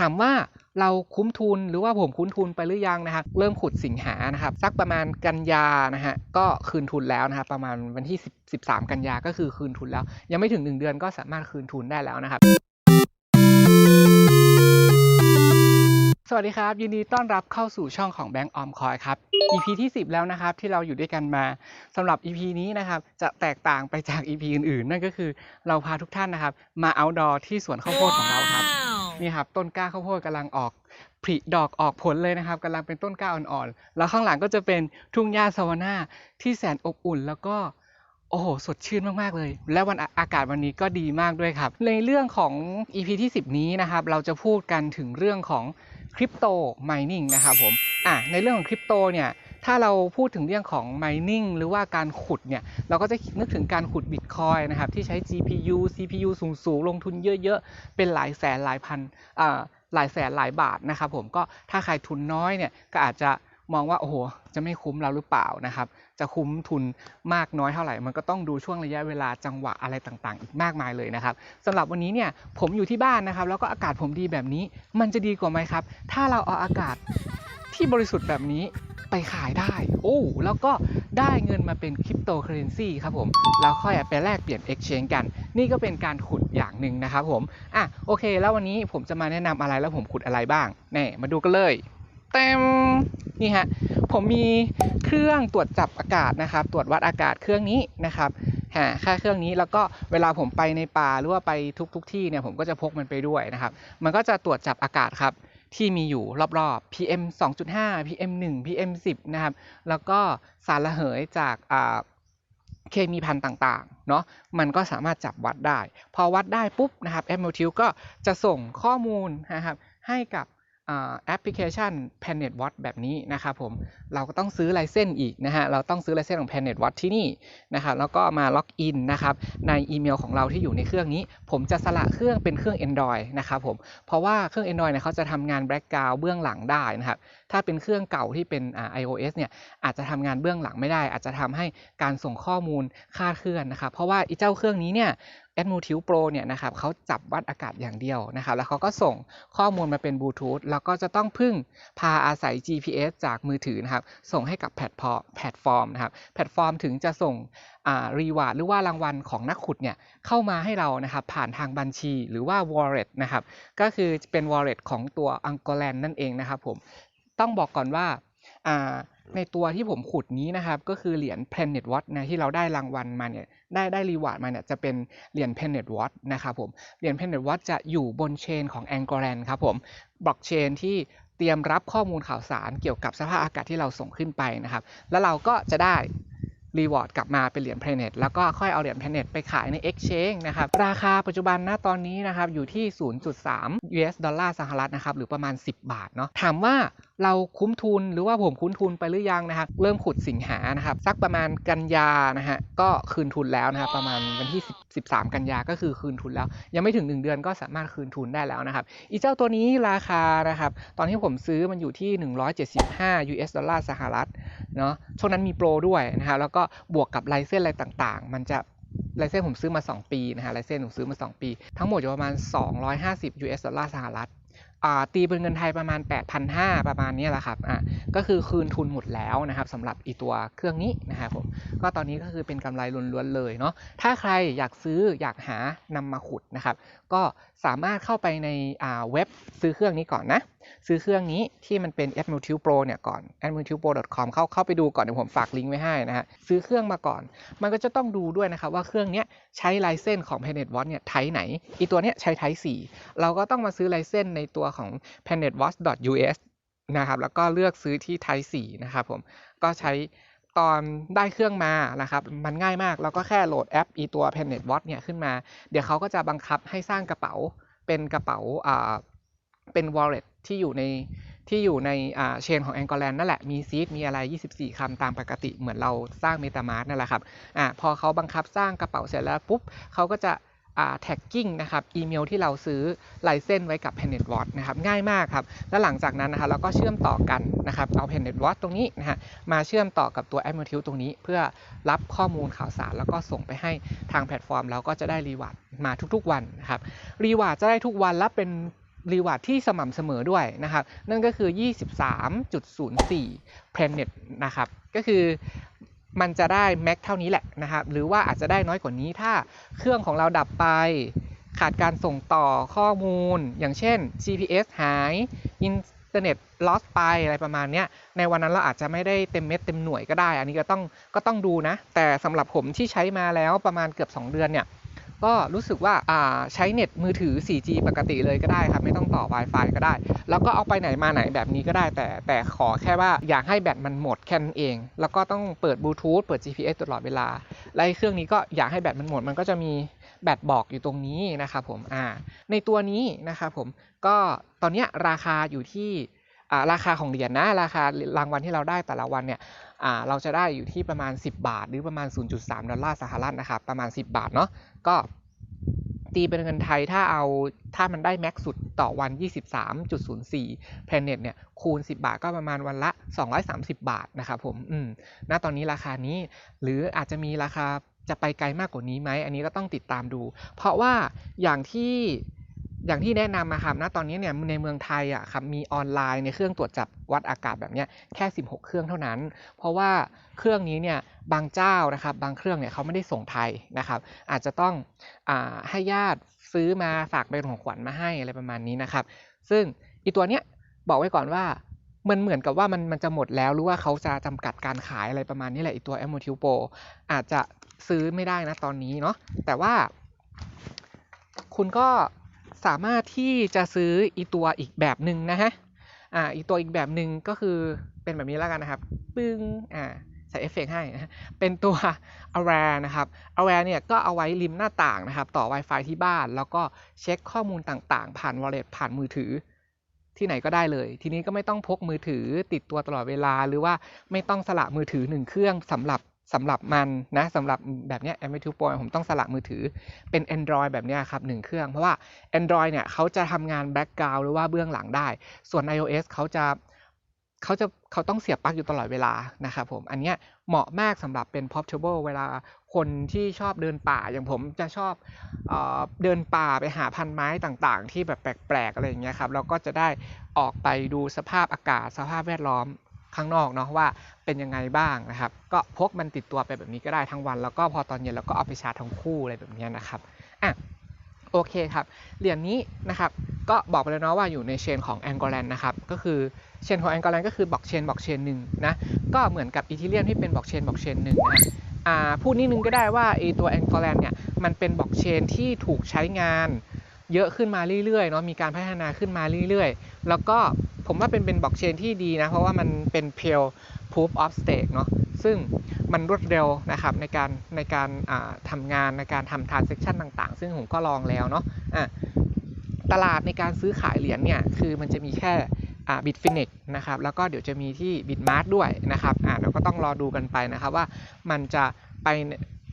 ถามว่าเราคุ้มทุนหรือว่าผมคุ้มทุนไปหรือยังนะครับเริ่มขุดสิงหานะครับสักประมาณกันยานะฮะก็คืนทุนแล้วนะครับประมาณวันที่10 13 กันยาก็คือคืนทุนแล้ว ยังไม่ถึง 1 เดือนก็สามารถคืนทุนได้แล้วนะครับสวัสดีครับ ยินดีต้อนรับเข้าสู่ช่องของแบงก์ออมคอยครับ EP ที่ 10 แล้วนะครับ ที่เราอยู่ด้วยกันมาสำหรับ EP นี้นะครับ จะแตกต่างไปจาก EP อื่นๆ นั่นก็คือเราพาทุกท่านนะครับ มาเอาดอที่สวนข้าวโพดของเราครับ นี่ครับต้นกล้าข้าวโพดกำลังออกผลิดอกออกผลเลยนะครับกำลังเป็นต้นกล้าอ่อนๆแล้วข้างหลังก็จะเป็นทุ่งหญ้าสวานาที่แสนอบอุ่นแล้วก็โอ้โห สดชื่นมาก ๆ เลย และวันอาอากาศวันนี้ก็ดีมากด้วยครับ ในเรื่องของ EP ที่ 10 นี้นะครับ เราจะพูดกันถึงเรื่องของคริปโตไมนิ่งนะครับผม อะ ในเรื่องของคริปโตเนี่ย ถ้าเราพูดถึงเรื่องของ mining หรือว่าการขุดเนี่ยเราก็จะนึกถึงการขุดบิตคอยนะครับที่ใช้ GPU CPU สูงๆ ลงทุนเยอะๆ เป็นหลายแสนหลายพันหลายแสนหลายบาทนะครับผมก็ถ้าใครทุนน้อยเนี่ยก็อาจจะมองว่าโอ้โหจะไม่คุ้มเราหรือเปล่านะครับจะคุ้มทุนมากน้อยเท่าไหร่ มันก็ต้องดูช่วงระยะเวลาจังหวะอะไรต่างๆ อีกมากมายเลยนะครับสำหรับวันนี้เนี่ยผมอยู่ที่บ้านนะครับ แล้วก็อากาศผมดีแบบนี้ มันจะดีกว่าไหมครับ ถ้าเราเอาอากาศที่บริสุทธิ์แบบนี้ ไปขายได้ โอ้ แล้วก็ได้เงินมาเป็นคริปโตเคอเรนซีครับผม แล้วค่อยไปแลกเปลี่ยน Exchange กัน นี่ก็เป็นการขุดอย่างหนึ่งนะครับผม อะ โอเค แล้ววันนี้ผมจะมาแนะนำอะไรแล้วผมขุดอะไรบ้าง แน่ มาดูกันเลยเต็มนี่ฮะ ผมมีเครื่องตรวจจับอากาศนะครับ ตรวจวัดอากาศเครื่องนี้นะครับหาค่าเครื่องนี้แล้วก็เวลาผมไปในป่าหรือว่าไปทุกๆทที่เนี่ยผมก็จะพกมันไปด้วยนะครับ มันก็จะตรวจจับอากาศครับ ที่มีอยู่รอบๆ PM 2.5 PM 1 PM 10นะครับ แล้วก็สารระเหยจากเคมีพันธุ์ต่างๆ เนาะมันก็สามารถจับวัดได้ พอวัดได้ปุ๊บนะครับแอมโมทิวก็จะส่งข้อมูลนะครับให้กับ แอปพลิเคชัน Planet Watch แบบนี้นะครับผมเราก็ต้องซื้อไลเซนส์อีกนะฮะเราต้องซื้อไลเซนส์ของ Planet Watch ที่นี่นะครับแล้วก็มาล็อกอินนะครับในอีเมลของเราที่อยู่ในเครื่องนี้ ผมจะสละเครื่องเป็นเครื่อง Android นะครับผมเพราะว่าเครื่อง Android เนี่ยเขาจะทำงาน background เบื้องหลังได้นะครับ ถ้าเป็นเครื่องเก่าที่เป็น iOS เนี่ยอาจจะทำงานเบื้องหลังไม่ได้ อาจจะทำให้การส่งข้อมูลคลาดเคลื่อนนะครับ เพราะว่าอีเจ้าเครื่องนี้เนี่ย a d m o t i v Pro เนี่ยนะครับเขาจับวัดอากาศอย่างเดียวนะครับ แล้วเขาก็ส่งข้อมูลมาเป็นบลูทูธแล้วก็จะต้องพึ่งพาอาศัย GPS จากมือถือนะครับ ส่งให้กับแพลตฟอร์มนะครับ แพลตฟอร์มถึงจะส่งรีวาร์ดหรือว่ารางวัลของนักขุดเนี่ยเข้ามาให้เรานะครับผ่านทางบัญชีหรือว่า wallet นะครับ ก็คือเป็น wallet ของตัว a n g o l a n นั่นเองนะครับผม ต้องบอกก่อนว่าในตัวที่ผมขุดนี้นะครับ ก็คือเหรียญ Planet Watch นะที่เราได้รางวัลมาเนี่ยได้ได้รีวาร์ดมาเนี่ยจะเป็นเหรียญ Planet Watch นะครับผมเหรียญ Planet Watch จะอยู่บนเชนของ a n g o r a n ครับผมบล็อกเชนที่เตรียมรับข้อมูลข่าวสารเกี่ยวกับสภาพอากาศที่เราส่งขึ้นไปนะครับ แล้วเราก็จะได้รีวอร์ดกลับมาเป็นเหรียญ Planet แล้วก็ค่อยเอาเหรียญ Planet ไปขายใน Exchange นะครับ ราคาปัจจุบันณตอนนี้นะครับอยู่ที่ 0.3 US ดอลลาร์สหรัฐนะครับหรือประมาณ 10 บาทเนาะถามว่า เราคุ้มทุนหรือว่าผมคุ้มทุนไปหรือยังนะครับเริ่มขุดสิงหานะครับสักประมาณกันยานะฮะก็คืนทุนแล้วนะครับประมาณวันที่ 13 กันยาก็คือคืนทุนแล้ว ยังไม่ถึง 1 เดือนก็สามารถคืนทุนได้แล้วนะครับอีเจ้าตัวนี้ราคานะครับตอนที่ผมซื้อมันอยู่ที่ 175 US ดอลลาร์สหรัฐเนาะช่วงนั้นมีโปรด้วยนะครับแล้วก็บวกกับไลเซนอะไรต่างๆ มันจะไลเซนผมซื้อมา 2 ปีนะฮะไลเซนผมซื้อมา 2 ปี ทั้งหมดอยู่ประมาณ 250 US ดอลลาร์สหรัฐ ตีเป็นเงินไทยประมาณ 8,500 ประมาณนี้แหละครับอะก็คือคืนทุนหมดแล้วนะครับสำหรับอีตัวเครื่องนี้นะครับผมก็ตอนนี้ก็คือเป็นกำไรล้วนๆเลยเนาะถ้าใครอยากซื้ออยากหานำมาขุดนะครับก็สามารถเข้าไปในเว็บซื้อเครื่องนี้ก่อนนะซื้อเครื่องนี้ที่มันเป็น a d m u t i l Pro เนี่ยก่อน a d m u t i l Pro com เข้าเข้าไปดูก่อนเดี๋ยวผมฝากลิงก์ไว้ให้นะฮะซื้อเครื่องมาก่อน มันก็จะต้องดูด้วยนะครับว่าเครื่องนี้ใช้ไลเซนของ Planet Watch เนี่ยไทไหนอีตัวเนี้ยใช้ไท4เราก็ต้องมาซื้อไลเซนในตัวของ planetwatch.us นะครับแล้วก็เลือกซื้อที่ไท4นะครับผมก็ใช้ตอนได้เครื่องมานะครับมันง่ายมากเราก็แค่โหลดแอปอีตัว Planet Watch เนี่ยขึ้นมา เดี๋ยวเขาก็จะบังคับให้สร้างกระเป๋าเป็นกระเป๋าอ่าเป็น wallet ที่อยู่ในที่อยู่ในอ่าเชนของ a n g o l a n นั่นแหละ มีซีดมีอะไร 24คำตามปกติเหมือนเราสร้าง MetaMask นั่นแหละครับอ่าพอเขาบังคับสร้างกระเป๋าเสร็จแล้วปุ๊บเขาก็จะแท็กกิ้งนะครับอีเมลที่เราซื้อไลเซนไว้กับ Planet w a t นะครับง่ายมากครับ แล้วหลังจากนั้นนะครับเราก็เชื่อมต่อกันนะครับเอา Planet w a t ตรงนี้นะฮะมาเชื่อมต่อกับตัว a m o t i l ตรงนี้ เพื่อรับข้อมูลข่าวสาร แล้วก็ส่งไปให้ทางแพลตฟอร์มแล้วก็จะได้รีวาร์ดมาทุกๆวันนะครับรีวาร์ดจะได้ทุกวันและเป็น รีวาร์ดที่สม่ำเสมอด้วยนะครับ นั่นก็คือ 23.04 Planet นะครับ ก็คือมันจะได้แม็กเท่านี้แหละนะครับ หรือว่าอาจจะได้น้อยกว่านี้ถ้าเครื่องของเราดับไป ขาดการส่งต่อข้อมูล อย่างเช่น GPS หายอินเทอร์เน็ต lost ไปอะไรประมาณนี้ในวันนั้นเราอาจจะไม่ได้เต็มเม็ดเต็มหน่วยก็ได้ อันนี้ก็ต้องก็ต้องดูนะ แต่สำหรับผมที่ใช้มาแล้วประมาณเกือบ 2 เดือนเนี่ย ก็รู้สึกว่าใช้เน็ตมือถือ 4G ปกติเลยก็ได้ครับ ไม่ต้องต่อ Wi-Fi ก็ได้ แล้วก็เอาไปไหนมาไหนแบบนี้ก็ได้ แต่แต่ขอแค่ว่าอยากให้แบตมันหมดแค่นั้นเอง แล้วก็ต้องเปิดบลูทูธเปิด GPS ตลอดเวลา และเครื่องนี้ก็อยากให้แบตมันหมด มันก็จะมีแบตบอกอยู่ตรงนี้นะครับผมอ่าในตัวนี้นะครับผมก็ตอนนี้ราคาอยู่ที่ราคาของเหรียญนะราคารางวัลที่เราได้แต่ละวันเนี่ย เราจะได้อยู่ที่ประมาณ 10 บาท หรือประมาณ 0.3 ดอลลาร์สหรัฐนะครับประมาณ 10 บาทเนาะก็ตีเป็นเงินไทยถ้าเอาถ้ามันได้แม็กซ์สุดต่อวัน 23.04 Planet เนี่ยคูณ 10 บาทก็ประมาณวันละ 230 บาทนะครับผมอืมณตอนนี้ราคานี้ หรืออาจจะมีราคาจะไปไกลมากกว่านี้ไหม อันนี้ก็ต้องติดตามดู เพราะว่าอย่างที่ อย่างที่แนะนำนะครับณตอนนี้เนี่ยในเมืองไทยอะครับมีออนไลน์ในเครื่องตรวจจับวัดอากาศแบบนี้แค่ 16 เครื่องเท่านั้น เพราะว่าเครื่องนี้เนี่ยบางเจ้านะครับบางเครื่องเนี่ยเขาไม่ได้ส่งไทยนะครับ อาจจะต้องอให้ญาติซื้อมาฝากเป็นของขวัญมาให้อะไรประมาณนี้นะครับ ซึ่งอีตัวเนี้ยบอกไว้ก่อนว่ามันเหมือนกับว่ามันมันจะหมดแล้วหรือว่าเขาจะจำกัดการขายอะไรประมาณนี้แหละอีตัว a m o t i l Pro อาจจะซื้อไม่ได้นะตอนนี้เนาะแต่ว่าคุณก็ สามารถที่จะซื้ออีตัวอีกแบบหนึ่งนะฮะอ่าอีตัวอีกแบบหนึ่งก็คือเป็นแบบนี้แล้วกันนะครับปึ้งอ่าใส่เอฟเฟกต์ให้นะเป็นตัว Aware นะครับ Aware เนี่ยก็เอาไว้ริมหน้าต่างนะครับ ต่อ Wi-Fi ที่บ้าน แล้วก็เช็คข้อมูลต่างๆ ผ่าน Wallet ผ่านมือถือ ที่ไหนก็ได้เลย ทีนี้ก็ไม่ต้องพกมือถือติดตัวตลอดเวลา หรือว่าไม่ต้องสละมือถือหนึ่งเครื่องสำหรับ สำหรับมันนะสำหรับแบบเนี้ย m 2 Pro ผมต้องสละมือถือเป็น Android แบบเนี้ยครับหนึ่งเครื่อง เพราะว่า Android เนี่ยเขาจะทำงาน background หรือว่าเบื้องหลังได้ ส่วน iOS เขาจะเขาจะเขาต้องเสียบปลั๊กอยู่ตลอดเวลานะครับผม อันเนี้ยเหมาะมากสำหรับเป็น portable เวลาคนที่ชอบเดินป่าอย่างผมจะชอบเออเดินป่าไปหาพันไม้ต่างๆ ที่แบบแปลกๆอะไรอย่างเงี้ยครับแล้วก็จะได้ออกไปดูสภาพอากาศสภาพแวดล้อม ข้างนอกเนาะว่าเป็นยังไงบ้างนะครับ ก็พกมันติดตัวไปแบบนี้ก็ได้ทั้งวัน แล้วก็พอตอนเย็นเราก็เอาไปชาร์จทั้งคู่อะไรแบบนี้นะครับอะโอเคครับ เหรียญนี้นะครับก็บอกไปแล้วเนาะว่าอยู่ในเชนของ a n g o l a n นนะครับก็คือเชนของ a n g o l a n ก็คือบล็อกเชนบล็อกเชนหนึ่งนะก็เหมือนกับอีทีเรียมที่เป็นบล็อกเชนบล็อกเชนหนึ่งนะอ่าพูดนิดนึงก็ได้ว่าไอตัว a n g o l a n เนี่ยมันเป็นบล็อกเชนที่ถูกใช้งาน เยอะขึ้นมาเรื่อยๆเนาะมีการพัฒนาขึ้นมาเรื่อยๆ แล้วก็ผมว่าเป็นเป็นบล็อกเชนที่ดีนะ เพราะว่ามันเป็น pure proof of stake เนาะซึ่งมันรวดเร็วนะครับในการในการทำงานในการทำ transaction ต่างๆ ซึ่งผมก็ลองแล้วเนาะะตลาดในการซื้อขายเหรียญเนี่ยคือมันจะมีแค่บิตฟินิกนะครับแล้วก็เดี๋ยวจะมีที่บิตมาร์ด้วยนะครับอ่าเราก็ต้องรอดูกันไปนะครับว่ามันจะไป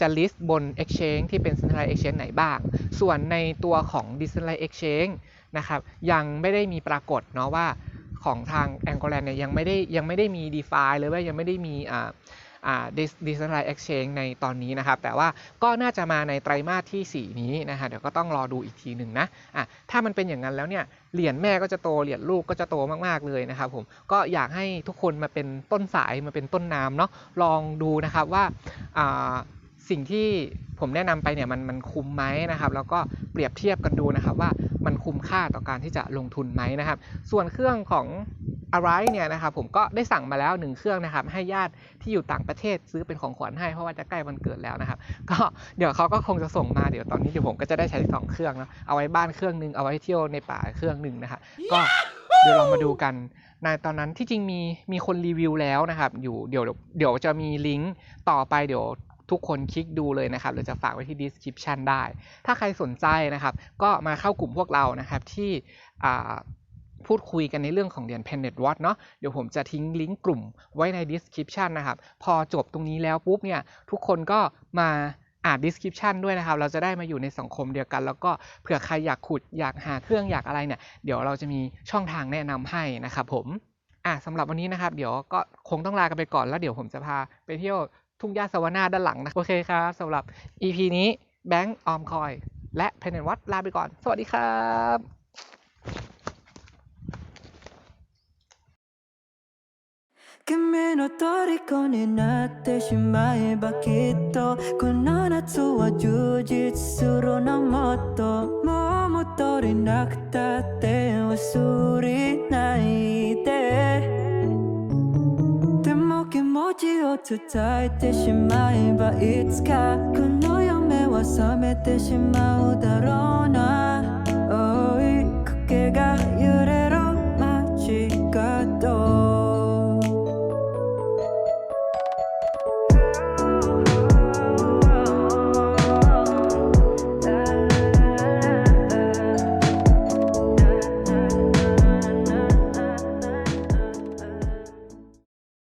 จะ list บน exchange ที่เป็น centralized exchange ไหนบ้าง ส่วนในตัวของ decentralized exchange นะครับยังไม่ได้มีปรากฏเนาะว่าของทาง a n g o l a n เนี่ยยังไม่ได้ยังไม่ได้มี DeFi หรือว่ายังไม่ได้มีอ่าอ่า Decentralized Exchange ในตอนนี้นะครับ แต่ว่าก็น่าจะมาในไตรมาสที่ 4 นี้นะฮะเดี๋ยวก็ต้องรอดูอีกทีหนึ่งนะอะถ้ามันเป็นอย่างนั้นแล้วเนี่ยเหรียญแม่ก็จะโตเหรียญลูกก็จะโตมากๆเลยนะครับผมก็อยากให้ทุกคนมาเป็นต้นสายมาเป็นต้นน้ำเนาะลองดูนะครับว่าอ่า สิ่งที่ผมแนะนำไปเนี่ยมันมันคุ้มไหมนะครับ แล้วก็เปรียบเทียบกันดูนะครับ ว่ามันคุ้มค่าต่อการที่จะลงทุนไหมนะครับ ส่วนเครื่องของอะไรเนี่ยนะครับผมก็ได้สั่งมาแล้วหนึ่งเครื่องนะครับ ให้ญาติที่อยู่ต่างประเทศซื้อเป็นของขวัญให้เพราะว่าจะใกล้วันเกิดแล้วนะครับ ก็เดี๋ยวเขาก็คงจะส่งมาเดี๋ยวตอนนี้เดี๋ยวผมก็จะได้ใช้สองเครื่องนะเอาไว้บ้านเครื่องหนึ่งเอาไว้เที่ยวในป่าเครื่องหนึ่งนะครับก็เดี๋ยวลองมาดูกันในตอนนั้นที่จริงมีมีคนรีวิวแล้วนะครับ อยู่เดี๋ยวเดี๋ยวจะมีลิงก์ต่อไปเดี๋ยว ทุกคนคลิกดูเลยนะครับหรือจะฝากไว้ที่ description ได้ ถ้าใครสนใจนะครับ ก็มาเข้ากลุ่มพวกเรานะครับที่พูดคุยกันในเรื่องของเหรียญ Planet Watch เนาะเดี๋ยวผมจะทิ้งลิงก์กลุ่มไว้ใน description นะครับ พอจบตรงนี้แล้วปุ๊บเนี่ย ทุกคนก็มาอ่าน description ด้วยนะครับ เราจะได้มาอยู่ในสังคมเดียวกัน แล้วก็เผื่อใครอยากขุดอยากหาเครื่องอยากอะไรเนี่ย เดี๋ยวเราจะมีช่องทางแนะนำให้นะครับผมอะสำหรับวันนี้นะครับ เดี๋ยวก็คงต้องลากันไปก่อนแล้วเดี๋ยวผมจะพาไปเที่ยว ทุ่งหญ้าสวนาด้านหลังนะโอเคครับสำหรับ EP นี้แบงค์ออมคอย และเพนนวัตลาไปก่อน สวัสดีครับ君の虜になってしまえばきっとこの夏は充実するのもっともう戻れなくたって忘れないでを伝えてしまえばいつかこの夢は覚めてしまうだろうな。